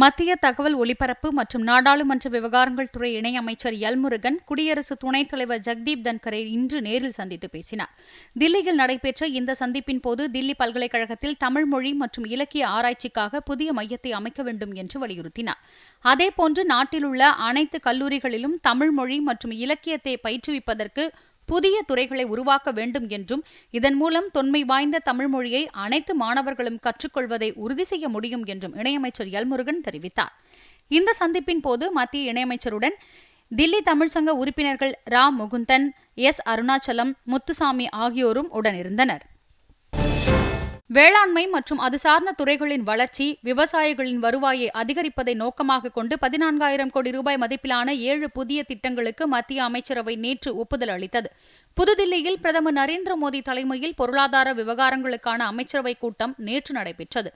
மத்திய தகவல் ஒலிபரப்பு மற்றும் நாடாளுமன்ற விவகாரங்கள் துறை இணையமைச்சர் எல்முருகன் குடியரசு துணைத் தலைவர் ஜெக்தீப் தன்கரை இன்று நேரில் சந்தித்து பேசினார். தில்லியில் நடைபெற்ற இந்த சந்திப்பின் போது தில்லி பல்கலைக்கழகத்தில் தமிழ் மொழி மற்றும் இலக்கிய ஆராய்ச்சிக்காக புதிய மையத்தை அமைக்க வேண்டும் என்று வலியுறுத்தினார். அதேபோன்று நாட்டிலுள்ள அனைத்து கல்லூரிகளிலும் தமிழ் மொழி மற்றும் இலக்கியத்தை பயிற்றுவிப்பதற்கு புதிய துறைகளை உருவாக்க வேண்டும் என்றும் இதன் மூலம் தொன்மை வாய்ந்த தமிழ் மொழியை அனைத்து மாணவர்களும் கற்றுக்கொள்வதை உறுதி செய்ய முடியும் என்றும் இணையமைச்சர் எல்முருகன் தெரிவித்தார். இந்த சந்திப்பின் போது மத்திய இணையமைச்சருடன் தில்லி தமிழ்ச்சங்க உறுப்பினர்கள் ரா. முகுந்தன் எஸ். அருணாச்சலம் முத்துசாமி ஆகியோரும் உடனிருந்தனர். வேளாண்மை மற்றும் அது சார்ந்த துறைகளின் வளர்ச்சி விவசாயிகளின் வருவாயை அதிகரிப்பதை நோக்கமாக கொண்டு பதினான்காயிரம் கோடி ரூபாய் மதிப்பிலான ஏழு புதிய திட்டங்களுக்கு மத்திய அமைச்சரவை நேற்று ஒப்புதல் அளித்தது. புதுதில்லியில் பிரதமர் நரேந்திர மோடி தலைமையில் பொருளாதார விவகாரங்களுக்கான அமைச்சரவை கூட்டம் நேற்று நடைபெற்றது.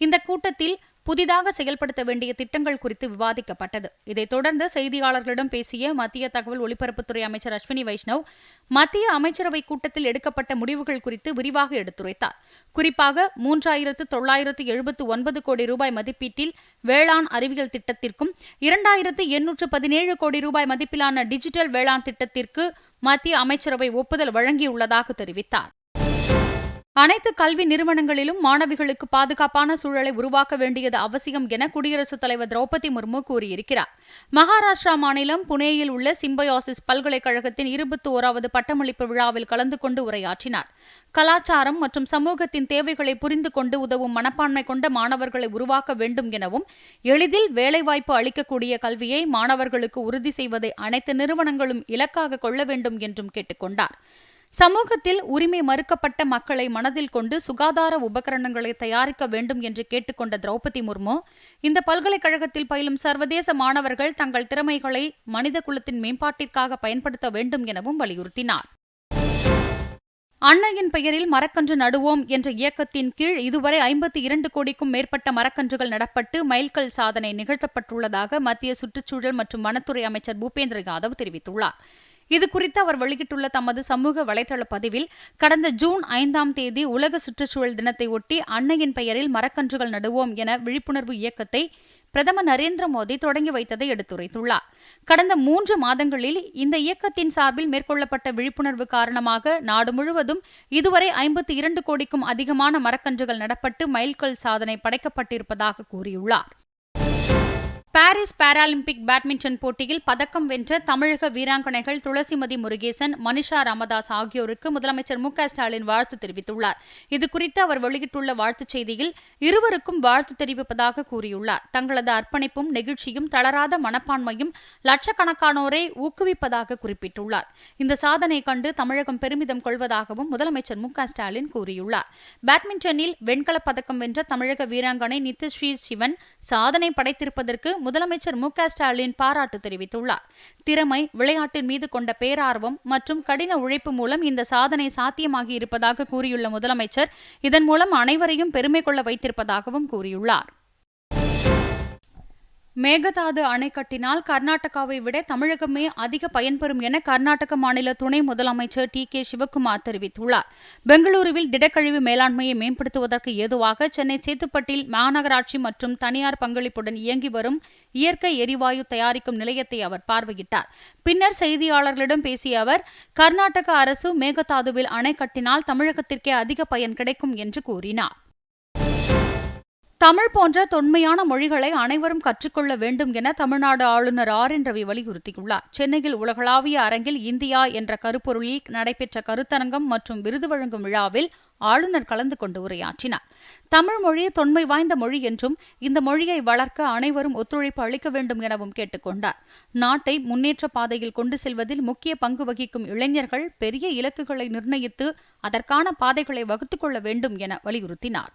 இந்த கூட்டத்தில் புதிதாக செயல்படுத்த வேண்டிய திட்டங்கள் குறித்து விவாதிக்கப்பட்டது. இதைத் தொடர்ந்து செய்தியாளர்களிடம் பேசிய மத்திய தகவல் ஒலிபரப்புத்துறை அமைச்சர் அஸ்வினி வைஷ்ணவ் மத்திய அமைச்சரவை கூட்டத்தில் எடுக்கப்பட்ட முடிவுகள் குறித்து விரிவாக எடுத்துரைத்தார். குறிப்பாக மூன்றாயிரத்து தொள்ளாயிரத்து எழுபத்து ஒன்பது கோடி ரூபாய் மதிப்பீட்டில் வேளாண் அறிவியல் திட்டத்திற்கும் இரண்டாயிரத்து எண்ணூற்று பதினேழு கோடி ரூபாய் மதிப்பிலான டிஜிட்டல் வேளாண் திட்டத்திற்கு மத்திய அமைச்சரவை ஒப்புதல் வழங்கியுள்ளதாக தெரிவித்தார். அனைத்து கல்வி நிறுவனங்களிலும் மாணவிகளுக்கு பாதுகாப்பான சூழலை உருவாக்க வேண்டியது அவசியம் என குடியரசுத் தலைவர் திரௌபதி முர்மு கூறியிருக்கிறார். மகாராஷ்டிரா மாநிலம் புனேயில் உள்ள சிம்பயோசிஸ் பல்கலைக்கழகத்தின் இருபத்தி ஓராவது பட்டமளிப்பு விழாவில் கலந்து கொண்டு உரையாற்றினார். கலாச்சாரம் மற்றும் சமூகத்தின் தேவைகளை புரிந்து கொண்டு உதவும் மனப்பான்மை கொண்ட மாணவர்களை உருவாக்க வேண்டும் எனவும் எளிதில் வேலைவாய்ப்பு அளிக்கக்கூடிய கல்வியை மாணவர்களுக்கு உறுதி செய்வதை அனைத்து நிறுவனங்களும் இலக்காக கொள்ள வேண்டும் என்றும் கேட்டுக்கொண்டார். சமூகத்தில் உரிமை மறுக்கப்பட்ட மக்களை மனதில் கொண்டு சுகாதார உபகரணங்களை தயாரிக்க வேண்டும் என்று கேட்டுக்கொண்ட திரௌபதி முர்மு இந்த பல்கலைக்கழகத்தில் பயிலும் சர்வதேச மாணவர்கள் தங்கள் திறமைகளை மனித குலத்தின் மேம்பாட்டிற்காக பயன்படுத்த வேண்டும் எனவும் வலியுறுத்தினார். அன்னையின் பெயரில் மரக்கன்று நடுவோம் என்ற இயக்கத்தின் கீழ் இதுவரை ஐம்பத்தி இரண்டு கோடிக்கும் மேற்பட்ட மரக்கன்றுகள் நடப்பட்டு மைல்கல் சாதனை நிகழ்த்தப்பட்டுள்ளதாக மத்திய சுற்றுச்சூழல் மற்றும் வனத்துறை அமைச்சர் பூபேந்திர யாதவ் தெரிவித்துள்ளார். இதுகுறித்து அவர் வெளியிட்டுள்ள தமது சமூக வலைதள பதிவில் கடந்த ஜூன் ஐந்தாம் தேதி உலக சுற்றுச்சூழல் தினத்தை ஒட்டி அன்னையின் பெயரில் மரக்கன்றுகள் நடுவோம் என விழிப்புணர்வு இயக்கத்தை பிரதமர் நரேந்திர மோடி தொடங்கி வைத்ததை எடுத்துரைத்துள்ளார். கடந்த மூன்று மாதங்களில் இந்த இயக்கத்தின் சார்பில் மேற்கொள்ளப்பட்ட விழிப்புணர்வு காரணமாக நாடு முழுவதும் இதுவரை ஐம்பத்தி இரண்டு கோடிக்கும் அதிகமான மரக்கன்றுகள் நடப்பட்டு மைல்கல் சாதனை படைக்கப்பட்டிருப்பதாக கூறியுள்ளார். பாரிஸ் பாராலிம்பிக் பேட்மிண்டன் போட்டியில் பதக்கம் வென்ற தமிழக வீராங்கனைகள் துளசிமதி முருகேசன் மனிஷா ராமதாஸ் ஆகியோருக்கு முதலமைச்சர் மு ஸ்டாலின் வாழ்த்து தெரிவித்துள்ளார். இதுகுறித்து அவர் வெளியிட்டுள்ள வாழ்த்துச் செய்தியில் இருவருக்கும் வாழ்த்து தெரிவிப்பதாக கூறியுள்ளார். தங்களது அர்ப்பணிப்பும் நெகிழ்ச்சியும் தளராத மனப்பான்மையும் லட்சக்கணக்கானோரை ஊக்குவிப்பதாக குறிப்பிட்டுள்ளார். இந்த சாதனை கண்டு தமிழகம் பெருமிதம் கொள்வதாகவும் முதலமைச்சர் மு ஸ்டாலின் கூறியுள்ளார். பேட்மிண்டனில் வெண்கலப் பதக்கம் வென்ற தமிழக வீராங்கனை நித்யஸ்ரீ சிவன் சாதனை படைத்திருப்பதற்கு முதலமைச்சர் மு ஸ்டாலின் பாராட்டு தெரிவித்துள்ளார். திறமை விளையாட்டின் மீது கொண்ட பேரார்வம் மற்றும் கடின உழைப்பு மூலம் இந்த சாதனை சாத்தியமாகி இருப்பதாக கூறியுள்ள முதலமைச்சர் இதன் மூலம் அனைவரையும் பெருமை கொள்ள வைத்திருப்பதாகவும் கூறியுள்ளார். மேகதாது அணை கட்டினால் கர்நாடகாவை விட தமிழகமே அதிக பயன்பெறும் என கர்நாடக மாநில துணை முதலமைச்சர் டி கே சிவக்குமார் தெரிவித்துள்ளார். பெங்களூருவில் திடக்கழிவு மேலாண்மையை மேம்படுத்துவதற்கு ஏதுவாக சென்னை சேத்துப்பட்டில் மாநகராட்சி மற்றும் தனியார் பங்களிப்புடன் இயங்கி வரும் இயற்கை எரிவாயு தயாரிக்கும் நிலையத்தை அவர் பார்வையிட்டார். பின்னர் செய்தியாளர்களிடம் பேசிய அவர் கர்நாடக அரசு மேகதாதுவில் அணை கட்டினால் தமிழகத்திற்கே அதிக பயன் கிடைக்கும் என்று கூறினார். தமிழ் போன்ற தொன்மையான மொழிகளை அனைவரும் கற்றுக்கொள்ள வேண்டும் என தமிழ்நாடு ஆளுநர் ஆர் என் ரவி வலியுறுத்தியுள்ளார். சென்னையில் உலகளாவிய அரங்கில் இந்தியா என்ற கருப்பொருளில் நடைபெற்ற கருத்தரங்கம் மற்றும் விருது வழங்கும் விழாவில் ஆளுநர் கலந்து கொண்டு உரையாற்றினார். தமிழ் மொழி தொன்மை வாய்ந்த மொழி என்றும் இந்த மொழியை வளர்க்க அனைவரும் ஒத்துழைப்பு அளிக்க வேண்டும் எனவும் கேட்டுக்கொண்டார் நாட்டை முன்னேற்ற பாதையில் கொண்டு செல்வதில் முக்கிய பங்கு வகிக்கும் இளைஞர்கள் பெரிய இலக்குகளை நிர்ணயித்து அதற்கான பாதைகளை வகுத்துக் கொள்ள வேண்டும் என வலியுறுத்தினார்.